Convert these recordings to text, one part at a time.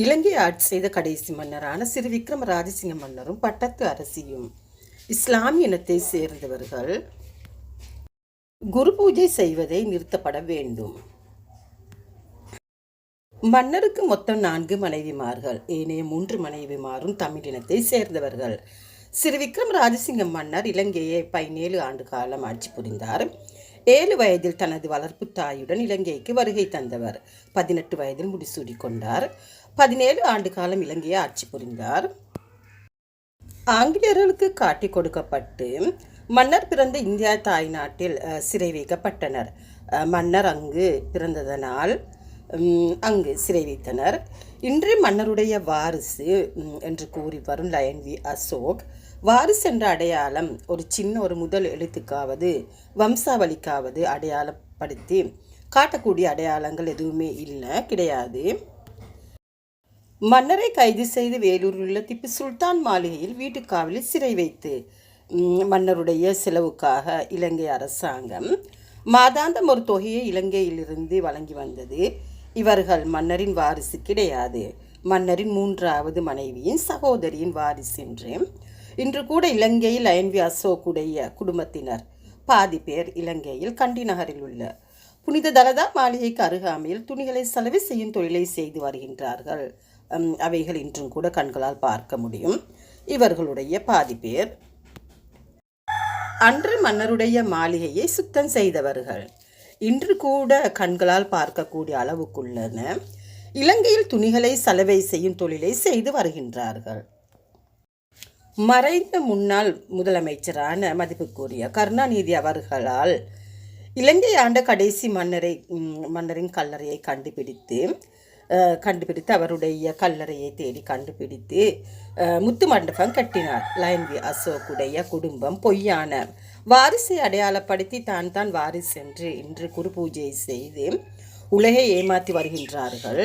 இலங்கை ஆட்சி செய்த கடைசி மன்னரான சிறு விக்ரம ராஜசிங்க மன்னரும் பட்டத்து அரசியும். இஸ்லாமிய இனத்தை சேர்ந்தவர்கள் குரு பூஜை செய்வதை நிறுத்தப்பட வேண்டும். மன்னருக்கு மொத்தம் நான்கு மனைவிமார்கள் ஏனைய மூன்று மனைவிமாரும் தமிழினத்தை சேர்ந்தவர்கள். சிறு விக்ரம் ராஜசிங்க மன்னர் இலங்கையை பதினேழு ஆண்டு காலம் ஆட்சி புரிந்தார். ஏழு வயதில் தனது வளர்ப்பு தாயுடன் இலங்கைக்கு வருகை தந்தவர். பதினெட்டு வயதில் முடிசூடி கொண்டார். பதினேழு ஆண்டு காலம் இலங்கையை ஆட்சி புரிந்தார். ஆங்கிலேயர்களுக்கு காட்டிக் கொடுக்கப்பட்டு மன்னர் பிறந்த இந்தியா தாய் நாட்டில் சிறை வைக்கப்பட்டனர். மன்னர் அங்கு பிறந்ததனால் அங்கு சிறை வைத்தனர். இன்று மன்னருடைய வாரிசு என்று கூறி வரும் லயன் வி. அசோக் வாரிசு என்ற அடையாளம் ஒரு சின்ன ஒரு முதல் எழுத்துக்காவது வம்சாவளிக்காவது அடையாளப்படுத்தி காட்டக்கூடிய அடையாளங்கள் எதுவுமே இல்லை கிடையாது. மன்னரை கைது செய்து வேலூரில் உள்ள திப்பு சுல்தான் மாளிகையில் வீட்டுக்காவலில் சிறை வைத்து மன்னருடைய செலவுக்காக இலங்கை அரசாங்கம் மாதாந்தம் ஒரு தொகையை இலங்கையிலிருந்து வழங்கி வந்தது. இவர்கள் மன்னரின் வாரிசு கிடையாது. மன்னரின் மூன்றாவது மனைவியின் சகோதரியின் வாரிசு என்று. இன்று கூட இலங்கையில் அயன்வி அசோக்குடைய குடும்பத்தினர் பாதி பேர் இலங்கையில் கண்டி நகரில் உள்ள புனித தலதா மாளிகைக்கு அருகாமையில் துணிகளை சலவை செய்யும் தொழிலை செய்து வருகின்றார்கள். அவைகள் இன்றும் கூட கண்களால் பார்க்க முடியும். இவர்களுடைய பாதி பேர் அன்று மன்னருடைய மாளிகையை சுத்தம் செய்தவர்கள். இன்று கூட கண்களால் பார்க்கக்கூடிய அளவுக்குள்ளன. இலங்கையில் துணிகளை சலவை செய்யும் தொழிலை செய்து வருகின்றார்கள். மறைந்த முன்னாள் முதலமைச்சரான மதிப்புக்குரிய கருணாநிதி அவர்களால் இலங்கை ஆண்ட கடைசி மன்னரை மன்னரின் கல்லறையை கண்டுபிடித்து கண்டுபிடித்து அவருடைய கல்லறையை தேடி கண்டுபிடித்து முத்து மண்டபம் கட்டினார். லயன் வி அசோக்குடைய குடும்பம் பொய்யான வாரிசை அடையாளப்படுத்தி தான் தான் வாரிசு என்று இன்று குரு பூஜை செய்து உலகை ஏமாற்றி வருகின்றார்கள்.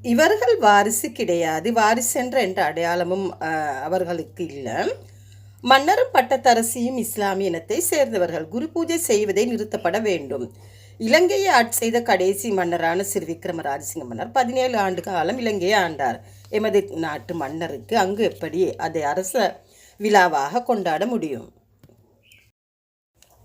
இவர்கள் வாரிசு கிடையாது. வாரிசு என்ற அடையாளமும் அவர்களுக்கு இல்லை. மன்னரும் பட்டத்தரசியும் இஸ்லாமிய இனத்தை சேர்ந்தவர்கள். குரு பூஜை செய்வதை நிறுத்தப்பட வேண்டும். இலங்கையை ஆட்சி செய்த கடைசி மன்னரான சிறு விக்ரம ராஜசிங்க மன்னர் பதினேழு ஆண்டு காலம் இலங்கையை ஆண்டார். எமது நாட்டு மன்னருக்கு அங்கு எப்படி அதை அரச விழாவாக கொண்டாட முடியும்?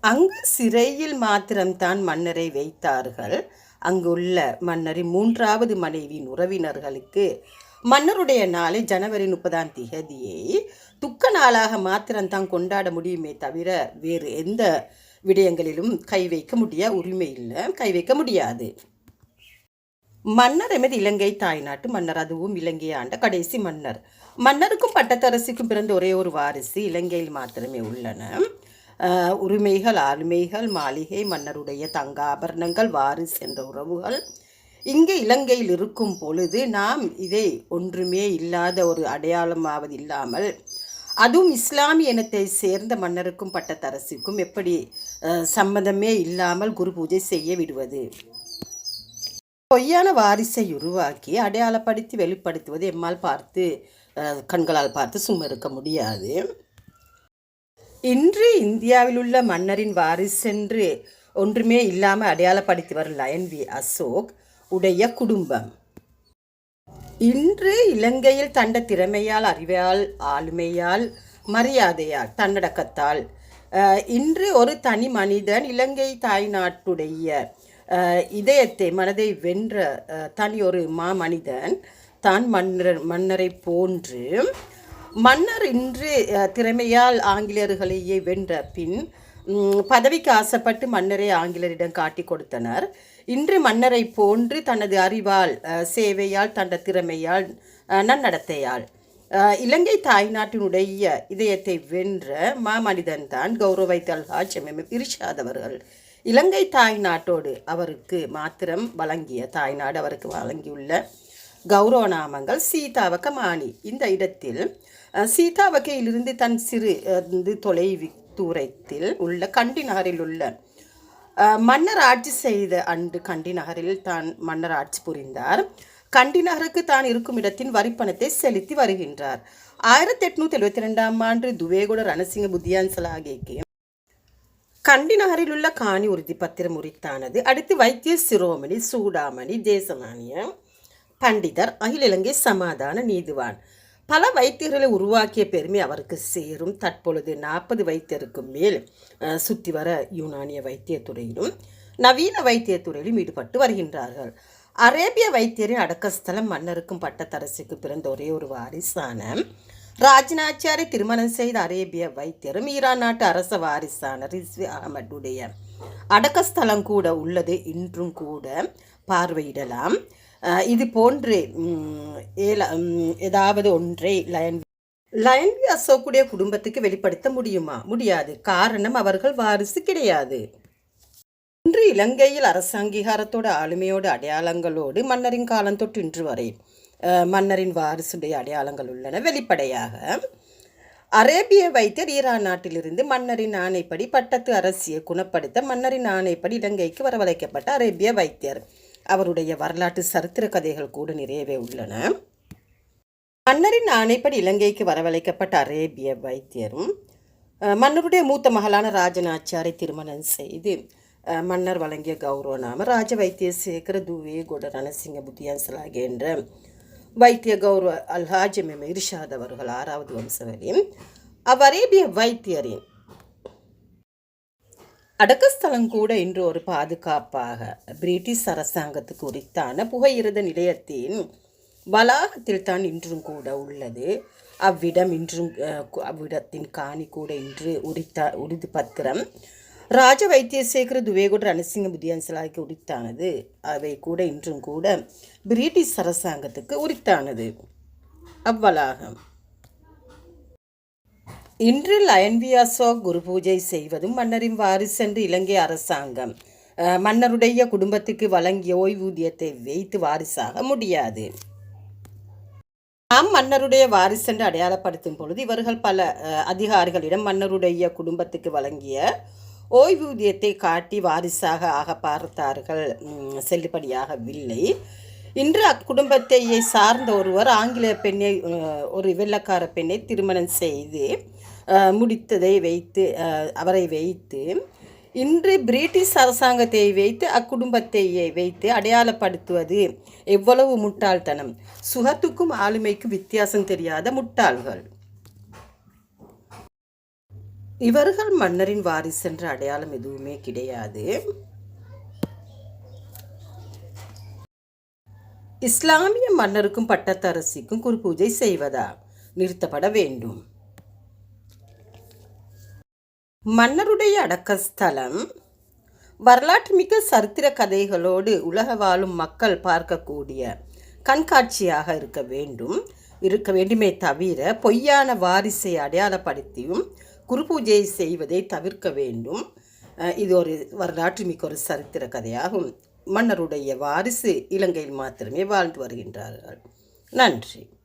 அங்கு சிறையில் மாத்திரம்தான் மன்னரை வைத்தார்கள். அங்குள்ள மன்னரின் மூன்றாவது மனைவியின் உறவினர்களுக்கு மன்னருடைய நாளை ஜனவரி முப்பதாம் திகதியை துக்க நாளாக மாத்திரம்தான் கொண்டாட முடியுமே தவிர வேறு எந்த விடயங்களிலும் கை வைக்க முடிய உரிமை இல்லை. கை வைக்க முடியாது. மன்னர் எமது இலங்கை தாய்நாட்டு மன்னர். அதுவும் இலங்கையை ஆண்ட கடைசி மன்னர். மன்னருக்கும் பட்டத்தரசிக்கும் பிறந்த ஒரே ஒரு வாரிசு இலங்கையில் மாத்திரமே உள்ளன. உரிமைகள் ஆளுமைகள் மாளிகை மன்னருடைய தங்க ஆபரணங்கள் வாரிசு என்ற உறவுகள். இங்கே இலங்கையில் இருக்கும் பொழுது நாம் இதை ஒன்றுமே இல்லாத ஒரு அடையாளமாவது இல்லாமல் அதுவும் இஸ்லாமிய இனத்தை சேர்ந்த மன்னருக்கும் பட்டத்தரசிக்கும் எப்படி சம்பந்தமே இல்லாமல் குரு பூஜை செய்ய விடுவது? பொய்யான வாரிசை உருவாக்கி அடையாளப்படுத்தி வெளிப்படுத்துவது எம்மால் பார்த்து கண்களால் பார்த்து சும்மா இருக்க முடியாது. இன்று இந்தியாவில் உள்ள மன்னரின் வாரிசென்று ஒன்றுமே இல்லாமல் அடையாளப்படுத்தி வரும் லயன் வி அசோக் உடைய குடும்பம். இன்று இலங்கையில் தண்ட திறமையால் அறிவால் ஆளுமையால் மரியாதையால் தன்னடக்கத்தால் இன்று ஒரு தனி மனிதன் இலங்கை தாய் நாட்டுடைய இதயத்தை மனதை வென்ற தனி ஒரு மா மனிதன் தான் மன்னர் மன்னரை போன்று மன்னர் இன்று திறமையால் ஆங்கிலேயர்களையே வென்ற பின் பதவிக்கு ஆசைப்பட்டு மன்னரை ஆங்கிலரிடம் காட்டி கொடுத்தனர். இன்று மன்னரை போன்று தனது அறிவால் சேவையால் தனது திறமையால் நன்னடத்தையால் இலங்கை தாய்நாட்டினுடைய இதயத்தை வென்ற மாமனிதன் தான் கௌரவை தல்ஹாஜ் எம். இர்ஷாத் அவர்கள். இலங்கை தாய்நாட்டோடு அவருக்கு மாத்திரம் வழங்கிய தாய்நாடு அவருக்கு வழங்கியுள்ள கௌரவ நாமங்கள் சீதாவகமானி இந்த இடத்தில் சீதாவகையிலிருந்து தன் சிறு அஹ், தொலைவி தூரத்தில் உள்ள கண்டி நகரில் உள்ள மன்னர் ஆட்சி செய்த அன்று கண்டி நகரில் தான் மன்னர் ஆட்சி புரிந்தார். கண்டி நகருக்கு தான் இருக்கும் இடத்தின் வரிப்பணத்தை செலுத்தி வருகின்றார். ஆயிரத்தி எட்நூத்தி எழுபத்தி ரெண்டாம் ஆண்டு துவேகுட ரணசிங்க புத்தியான்சலாகேக்கு கண்டி நகரில் உள்ள காணி உறுதி பத்திரம் உரித்தானது. அடுத்து வைத்திய சிரோமணி சூடாமணி தேசமானிய பண்டிதர் அகில இலங்கை சமாதான நீதிவான். பல வைத்தியர்களை உருவாக்கிய பெருமை அவருக்கு சேரும். தற்பொழுது நாற்பது வைத்தியருக்கும் மேல் சுற்றி வர யூனானிய வைத்தியத்துறையிலும் நவீன வைத்தியத்துறையிலும் ஈடுபட்டு வருகின்றார்கள். அரேபிய வைத்தியரின் அடக்கஸ்தலம் மன்னருக்கும் பட்டத்தரசிக்கு பிறந்த ஒரே ஒரு வாரிசான ராஜ்நாச்சியாரை திருமணம் செய்த அரேபிய வைத்தியரும் ஈரான் நாட்டு அரச வாரிசான ரிஸ்வி அகமதுடைய அடக்கஸ்தலம் கூட உள்ளது. இன்றும் கூட பார்வையிடலாம். இது போன்று ஏல- ஏதாவது ஒன்றை லயன் லயன்வி அசோக்குடைய குடும்பத்துக்கு வெளிப்படுத்த முடியுமா? முடியாது. காரணம் அவர்கள் வாரிசு கிடையாது. இன்று இலங்கையில் அரசு அங்கீகாரத்தோட ஆளுமையோட அடையாளங்களோடு மன்னரின் காலம் தொட்டு இன்று வரை மன்னரின் வாரிசுடைய அடையாளங்கள் உள்ளன. வெளிப்படையாக அரேபிய வைத்தியர் ஈரான் நாட்டிலிருந்து மன்னரின் ஆணைப்படி பட்டத்து அரசியை குணப்படுத்த மன்னரின் ஆணைப்படி இலங்கைக்கு வரவழைக்கப்பட்ட அரேபிய வைத்தியர். அவருடைய வரலாற்று சரித்திர கதைகள் கூட நிறையவே உள்ளன. மன்னரின் ஆணைப்படி இலங்கைக்கு வரவழைக்கப்பட்ட அரேபிய வைத்தியரும் மன்னருடைய மூத்த மகளான ராஜநாச்சியாரை திருமணம் செய்து மன்னர் வழங்கிய கௌரவ நாம ராஜ வைத்திய சேகர தூவே கொட ரணசிங்க புத்தியான்சலாக என்ற வைத்திய கௌரவ அல்ஹாஜ் மெம் இர்ஷாத் அவர்கள் ஆறாவது வம்சவரின் அவ்வரேபிய வைத்தியரின் அடக்கஸ்தலம் கூட இன்று ஒரு பாதுகாப்பாக பிரிட்டிஷ் அரசாங்கத்துக்கு உரித்தான புகையிரத நிலையத்தின் வளாகத்தில் தான் இன்றும் கூட உள்ளது. அவ்விடம் இன்றும் அவ்விடத்தின் காணி கூட இன்று உரித்தா உறுதி பத்திரம். ராஜ வைத்தியசேகர துவேகுட ரணசிங்க புதியன்சலாய்க்கு உரித்தானது. அவை கூட இன்றும் கூட பிரிட்டிஷ் அரசாங்கத்துக்கு உரித்தானது. அவ்வளாகம். இன்று லயன்வியாசோ குரு பூஜை செய்வதும் மன்னரின் வாரிசென்று இலங்கை அரசாங்கம். மன்னருடைய குடும்பத்துக்கு வழங்கிய ஓய்வூதியத்தை வைத்து வாரிசாக முடியாது. நாம் மன்னருடைய வாரிசென்று அடையாளப்படுத்தும் பொழுது இவர்கள் பல அதிகாரிகளிடம் மன்னருடைய குடும்பத்துக்கு வழங்கிய ஓய்வூதியத்தை காட்டி வாரிசாக ஆக பார்த்தார்கள். செல்லுபடியாகவில்லை. இன்று அக்குடும்பத்தையே சார்ந்த ஒருவர் ஆங்கில பெண்ணை ஒரு வெள்ளக்கார பெண்ணை திருமணம் செய்து முடித்ததை வைத்து அவரை வைத்து இன்று பிரிட்டிஷ் அரசாங்கத்தை வைத்து அக்குடும்பத்தையை வைத்து அடையாளப்படுத்துவது எவ்வளவு முட்டாள்தனம். சுகத்துக்கும் ஆளுமைக்கும் வித்தியாசம் தெரியாத முட்டாள்கள். இவர்கள் மன்னரின் வாரிசென்ற அடையாளம் எதுவுமே கிடையாது. இஸ்லாமிய மன்னருக்கும் பட்டத்தரசிக்கும் குரு பூஜை செய்வதா? நிறுத்தப்பட வேண்டும். மன்னருடைய அடக்கஸ்தலம். வரலாற்றுமிக்க சரித்திர கதைகளோடு உலக வாழும் மக்கள் பார்க்கக்கூடிய கண்காட்சியாக இருக்க வேண்டும். இருக்க வேண்டுமே தவிர பொய்யான வாரிசை அடையாளப்படுத்தியும் குரு செய்வதை தவிர்க்க வேண்டும். இது ஒரு வரலாற்றுமிக்க ஒரு சரித்திர கதையாகும். மன்னருடைய வாரிசு இலங்கையில் மாத்திரமே வாழ்ந்து வருகின்றார்கள். நன்றி.